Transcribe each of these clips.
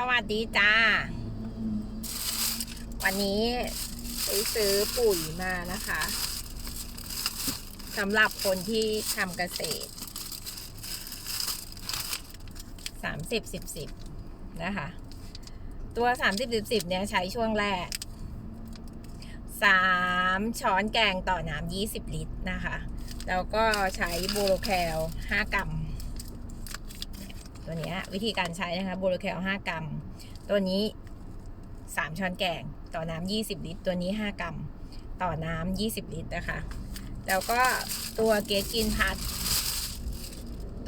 สวัสดีจ้า วันนี้ไปซื้อปุ๋ยมานะคะสำหรับคนที่ทำเกษตรสามสิบสิบสิบนะคะ ตัวสามสิบสิบสิบเนี่ยใช้ช่วงแรกสามช้อนแกงต่อน้ำยี่สิบลิตรนะคะ แล้วก็ใช้โบโลแคลห้ากรัม ตัวนี้วิธีการใช้นะคะโบโลแคล5 กรัม ตัวนี้ 3 ช้อนแกง ต่อน้ำ20 ลิตร ตัวนี้ 5 กรัม ต่อน้ำ20 ลิตรนะคะ แล้วก็ตัวเกสกินพัด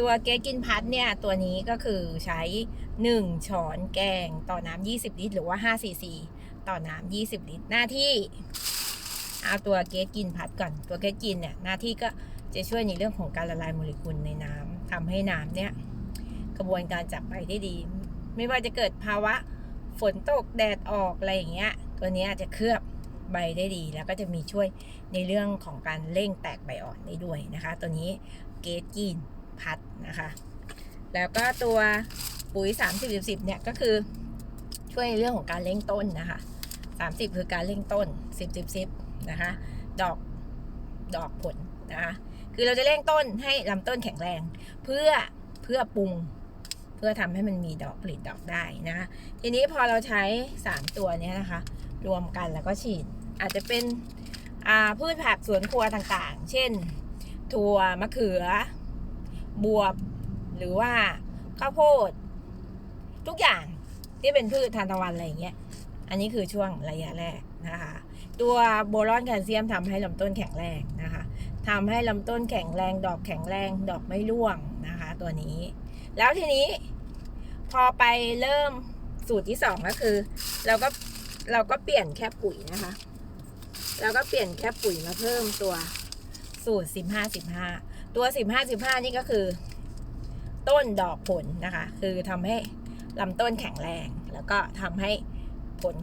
ตัวเกสกินพัดเนี่ย ตัวนี้ก็คือใช้ 1 ช้อนแกง ต่อน้ำ20 ลิตร หรือว่า5ซีซีต่อน้ำ20 ลิตร หน้าที่เอาตัวเกสกินพัดก่อน ตัวเกสกินเนี่ยหน้าที่ก็จะช่วยในเรื่องของการละลายโมเลกุลในน้ำทำให้น้ำเนี่ย กระบวนการจับใบได้ดี ไม่ว่าจะเกิดภาวะฝนตกแดดออกอะไรอย่างเงี้ยตัวนี้อาจจะเคลือบใบได้ดี แล้วก็จะมีช่วยในเรื่องของการเร่งแตกใบอ่อนได้ด้วยนะคะ ตัวนี้เกตกินพัดนะคะ แล้วก็ตัวปุ๋ย 30 10เนี่ยก็คือช่วยในเรื่องของการเร่งต้นนะคะ 30 คือการเร่งต้น 10 10 10นะคะ ดอกดอกผลนะคะ คือเราจะเร่งต้นให้ลำต้นแข็งแรง เพื่อเพื่อปรุง เพื่อทำให้มันมีดอกผลิตดอกได้นะคะทีนี้พอเราใช้ 3 ตัวนี้นะคะ รวมกันแล้วก็ฉีด อาจจะเป็นพืชผักสวนครัวต่างๆ เช่น ถั่วมะเขือ บวบ หรือว่าข้าวโพด ทุกอย่างที่เป็นพืชทานตะวันอะไรอย่างเงี้ย อันนี้คือช่วงระยะแรกนะคะ ตัวโบรอนแคลเซียมทำให้ลำต้นแข็งแรงนะคะทำให้ลำต้นแข็งแรง ดอกแข็งแรง ดอกไม่ร่วงนะคะ ตัวนี้ แล้วทีนี้พอไปเริ่มสูตรที่สองก็คือ เราก็เราก็เปลี่ยนแค่ปุ๋ยนะคะเราก็เปลี่ยนแค่ปุ๋ยมาเพิ่มตัวสูตรสิบห้าสิบห้าตัวสิบห้าสิบห้านี่ก็คือ ต้นดอกผลนะคะ คือทำให้ลำต้นแข็งแรง แล้วก็ทำให้ผล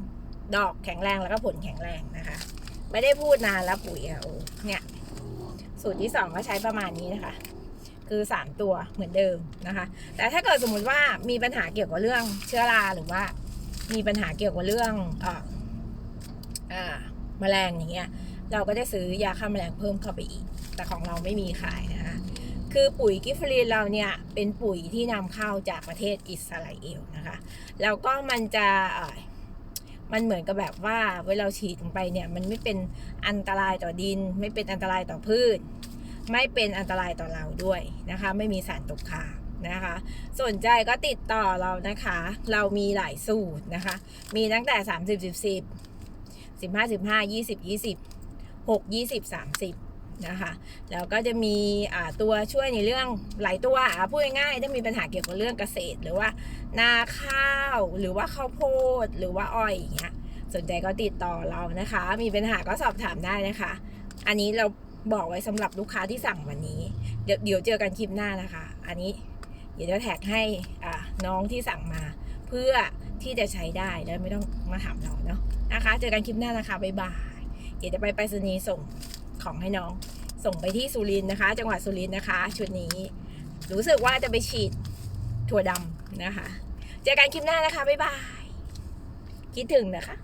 ดอกแข็งแรงแล้วก็ผลแข็งแรงนะคะ ไม่ได้พูดนานแล้วปุ๋ยอะโอ้เนี่ยสูตรที่สองก็ใช้ประมาณนี้นะคะ คือ 3 ตัวเหมือนเดิมนะคะ แต่ถ้าเกิดสมมุติว่ามีปัญหาเกี่ยวกับเรื่องเชื้อราหรือว่า มีปัญหาเกี่ยวกับเรื่องอ่ออ่าแมลงอย่างเงี้ยเราก็จะซื้อยาฆ่าแมลงเพิ่มเข้าไปอีก แต่ของเราไม่มีขายนะคะคือปุ๋ยกิฟฟรีนเราเนี่ยเป็นปุ๋ยที่นำเข้าจากประเทศอิสราเอลนะคะแล้วก็มันจะมันเหมือนกับแบบว่าเวลาฉีดลงไปเนี่ยมันไม่เป็นอันตรายต่อดิน ไม่เป็นอันตรายต่อพืช ไม่เป็นอันตรายต่อเราด้วยนะคะ ไม่มีสารตกค้างนะคะ สนใจก็ติดต่อเรานะคะ เรามีหลายสูตรนะคะ มีตั้งแต่ 30 10 10 15 15 20 20 6 20 30 นะคะ แล้วก็จะมีตัวช่วยในเรื่องหลายตัวพูดง่ายๆถ้ามีปัญหาเกี่ยวกับเรื่องเกษตร หรือว่านาข้าวหรือว่าข้าวโพดหรือว่าอ้อยอย่างเงี้ยสนใจก็ติดต่อเรานะคะ มีปัญหาก็สอบถามได้นะคะ อันนี้เรา บอกไว้สำหรับลูกค้าที่สั่งวันนี้ เดี๋ยวเดี๋ยวเจอกันคลิปหน้านะคะ อันนี้เดี๋ยวจะแท็กให้น้องที่สั่งมา เพื่อที่จะใช้ได้แล้วไม่ต้องมาถามเราเนาะนะคะ เจอกันคลิปหน้านะคะบ๊ายบายเดี๋ยวจะไปไปรษณีย์ส่งของให้น้อง ส่งไปที่สุรินทร์นะคะ จังหวัดสุรินทร์นะคะ ชุดนี้ รู้สึกว่าจะไปฉีดถั่วดำนะคะ เจอกันคลิปหน้านะคะบ๊ายบายคิดถึงนะคะ